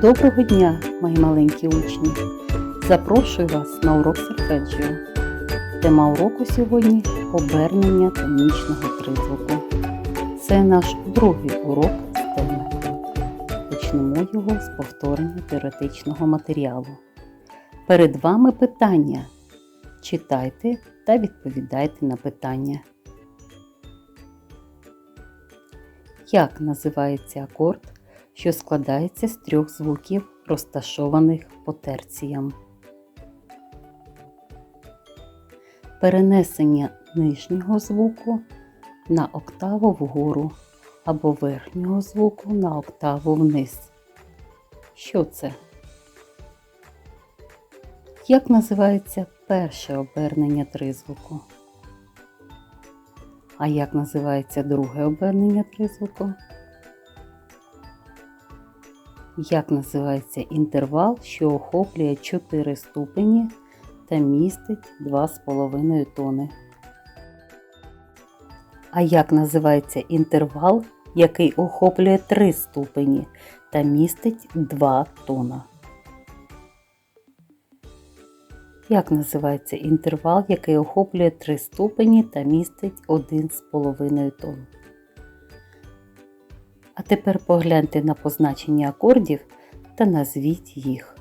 Доброго дня, мої маленькі учні! Запрошую вас на урок сольфеджіо. Тема уроку сьогодні обернення тонічного тризвуку. Це наш другий урок з теми. Почнемо його з повторення теоретичного матеріалу. Перед вами питання. Читайте та відповідайте на питання. Як називається акорд, що складається з трьох звуків, розташованих по терціям? Перенесення нижнього звуку на октаву вгору або верхнього звуку на октаву вниз. Що це? Як називається перше обернення тризвуку? А як називається друге обернення тризвуку? Як називається інтервал, що охоплює 4 ступені та містить 2,5 тони? А як називається інтервал, який охоплює 3 ступені та містить 2 тона? Як називається інтервал, який охоплює 3 ступені та містить 1,5 тонн? А тепер погляньте на позначення акордів та назвіть їх.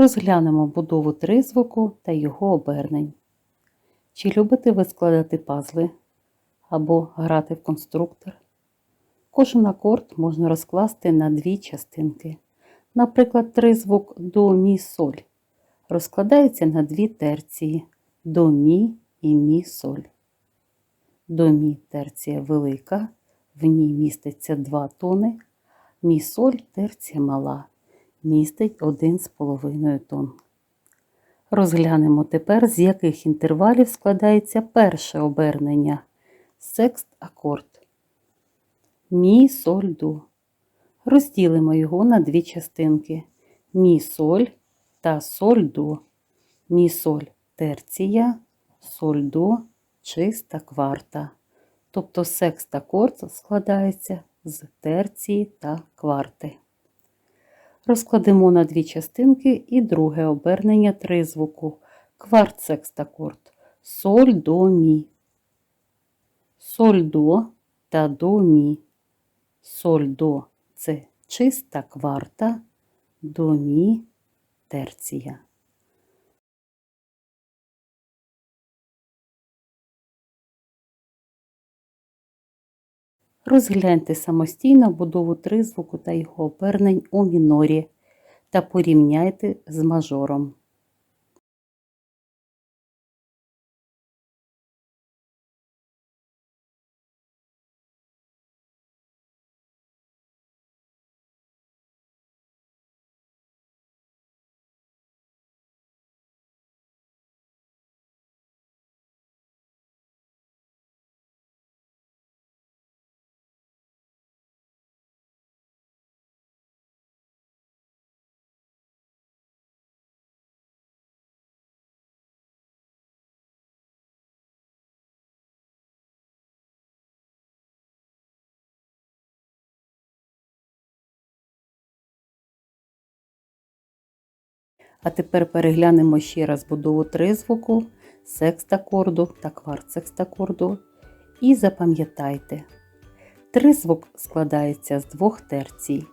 Розглянемо будову тризвуку та його обернень. Чи любите ви складати пазли або грати в конструктор? Кожен акорд можна розкласти на дві частинки. Наприклад, тризвук до мі соль розкладається на дві терції до мі і мі соль. До мі терція велика, в ній міститься 2 тони, мі соль терція мала містить 1,5 тонн. Розглянемо тепер, з яких інтервалів складається перше обернення секст акорд. Мі соль до. Розділимо його на дві частинки: мі соль та соль до. Мі соль терція, соль до чиста кварта. Тобто секст акорд складається з терції та кварти. Розкладемо на дві частинки і друге обернення тризвуку. Кварт секстакорд. Соль до мі. Соль до та до мі. Соль до це чиста кварта, до мі терція. Розгляньте самостійно будову тризвуку та його обернень у мінорі та порівняйте з мажором. А тепер переглянемо ще раз будову тризвуку, секстакорду та кварт-секстакорду. І запам'ятайте, тризвук складається з двох терцій.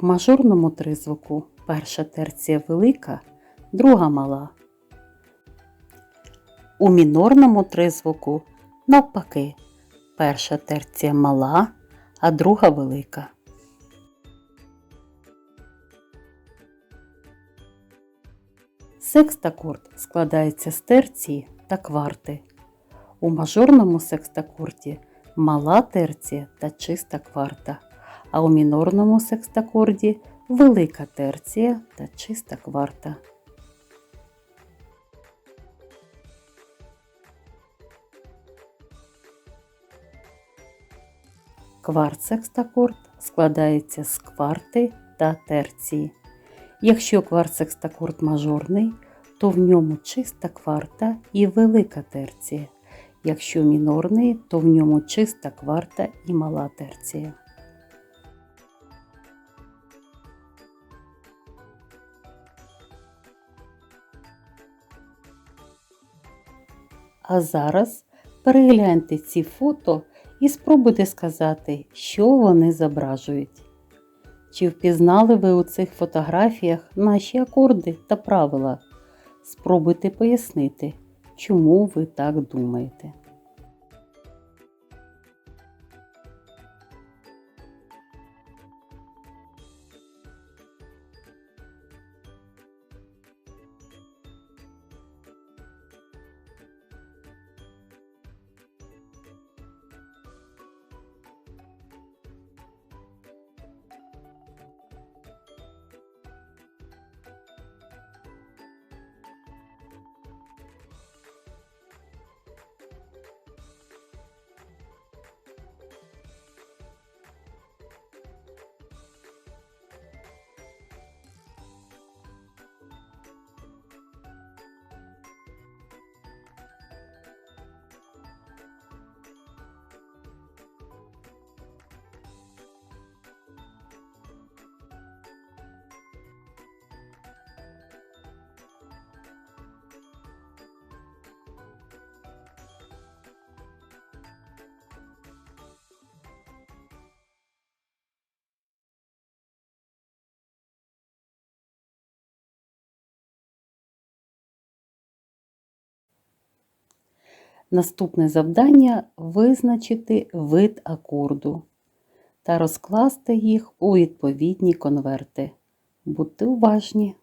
В мажорному тризвуку перша терція велика, друга мала. У мінорному тризвуку навпаки, перша терція мала, а друга велика. Секстакорд складається з терції та кварти. У мажорному секстакорді мала терція та чиста кварта, а у мінорному секстакорді велика терція та чиста кварта. Кварт-секстакорд складається з кварти та терції. Якщо кварт-секстакорд мажорний, то в ньому чиста кварта і велика терція. Якщо мінорний, то в ньому чиста кварта і мала терція. А зараз перегляньте ці фото і спробуйте сказати, що вони зображують. Чи впізнали ви у цих фотографіях наші акорди та правила? Спробуйте пояснити, чому ви так думаєте. Наступне завдання визначити вид акорду та розкласти їх у відповідні конверти. Будьте уважні!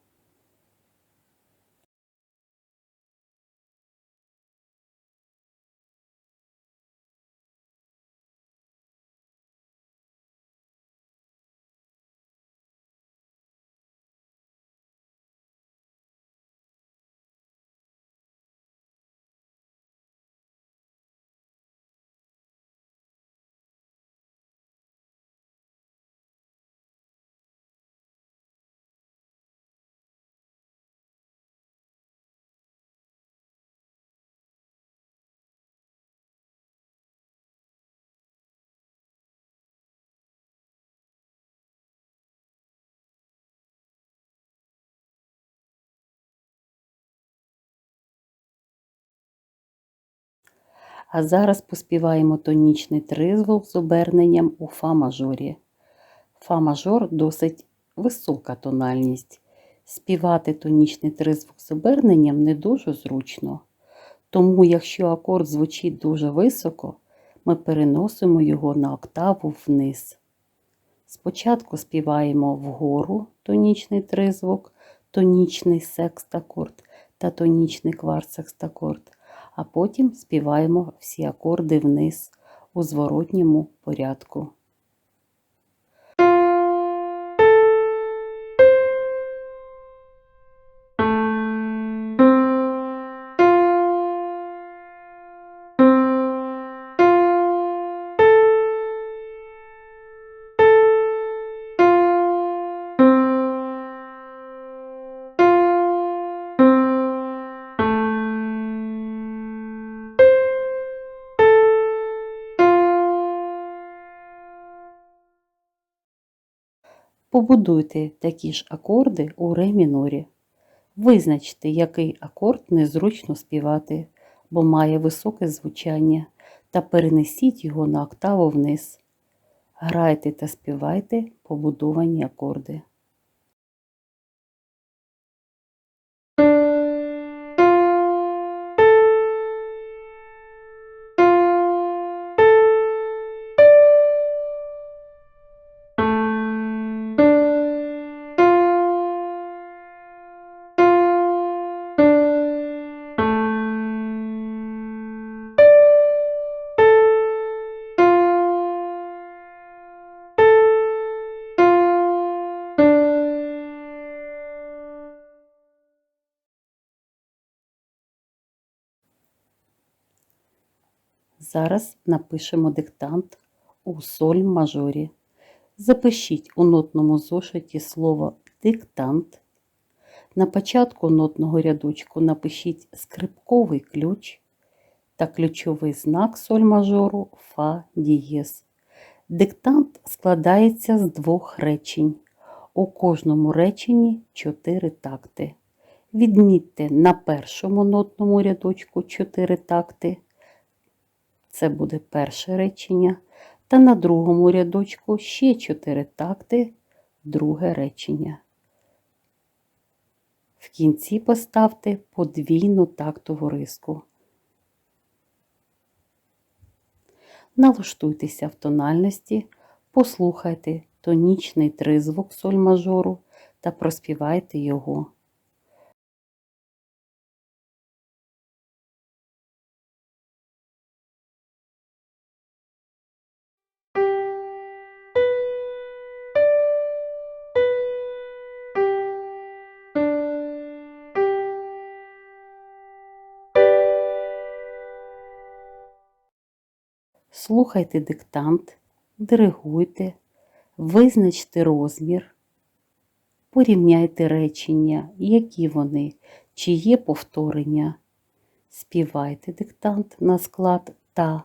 А зараз поспіваємо тонічний тризвук з оберненням у фа мажорі. Фа мажор досить висока тональність. Співати тонічний тризвук з оберненням не дуже зручно. Тому, якщо акорд звучить дуже високо, ми переносимо його на октаву вниз. Спочатку співаємо вгору тонічний тризвук, тонічний секстакорд та тонічний кварт-секстакорд а потім співаємо всі акорди вниз у зворотньому порядку. Побудуйте такі ж акорди у ре мінорі. Визначте, який акорд незручно співати, бо має високе звучання, та перенесіть його на октаву вниз. Грайте та співайте побудовані акорди. Зараз напишемо диктант у соль мажорі. Запишіть у нотному зошиті слово диктант. На початку нотного рядочку напишіть скрипковий ключ та ключовий знак соль мажору фа дієз. Диктант складається з двох речень. У кожному реченні чотири такти. Відмітьте на першому нотному рядочку 4 такти. Це буде перше речення. Та на другому рядочку ще 4 такти, друге речення. В кінці поставте подвійну тактову риску. Налаштуйтеся в тональності, послухайте тонічний тризвук соль мажору та проспівайте його. Слухайте диктант, диригуйте, визначте розмір, порівняйте речення, які вони, чи є повторення. Співайте диктант на склад та.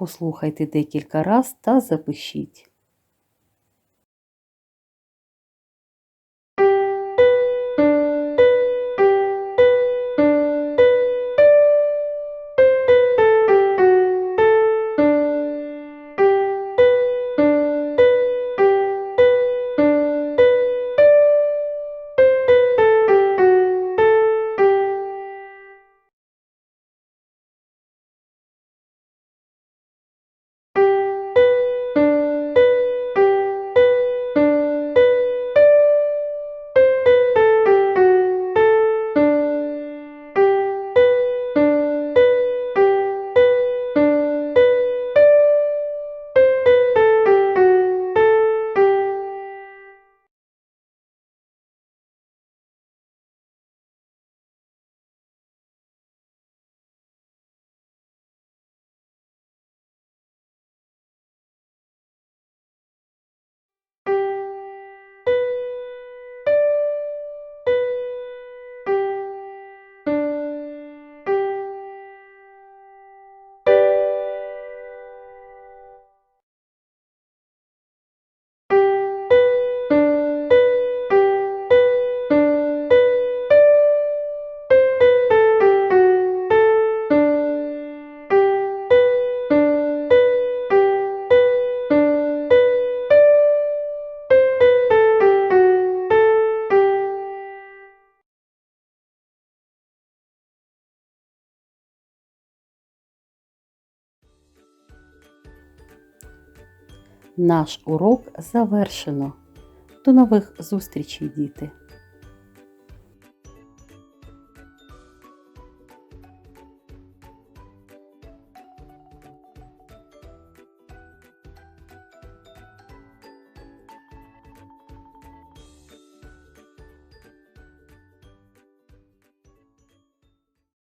Послухайте декілька раз та запишіть. Наш урок завершено. До нових зустрічей, діти!